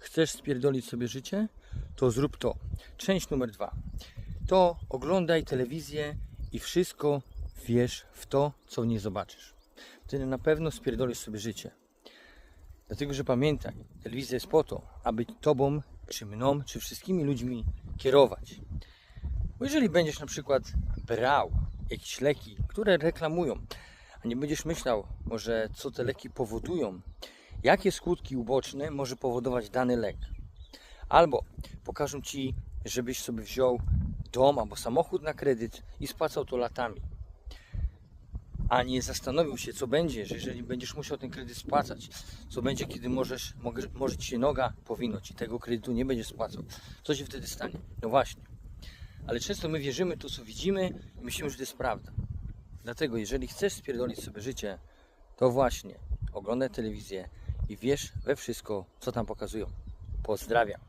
chcesz spierdolić sobie życie, to zrób to. Część numer dwa. To oglądaj telewizję i wszystko wiesz w to, co w niej zobaczysz. Wtedy na pewno spierdolisz sobie życie. Dlatego, że pamiętaj, telewizja jest po to, aby tobą, czy mną, czy wszystkimi ludźmi kierować. Bo jeżeli będziesz na przykład brał jakieś leki, które reklamują, a nie będziesz myślał, może co te leki powodują, jakie skutki uboczne może powodować dany lek, albo pokażą ci, żebyś sobie wziął dom albo samochód na kredyt i spłacał to latami, a nie zastanowił się, co będzie, że jeżeli będziesz musiał ten kredyt spłacać, co będzie, kiedy możesz, może, może ci się noga powinąć i tego kredytu nie będziesz spłacał. Co się wtedy stanie? No właśnie. Ale często my wierzymy to, co widzimy i myślimy, że to jest prawda. Dlatego, jeżeli chcesz spierdolić sobie życie, to właśnie oglądaj telewizję i wiesz we wszystko, co tam pokazują. Pozdrawiam.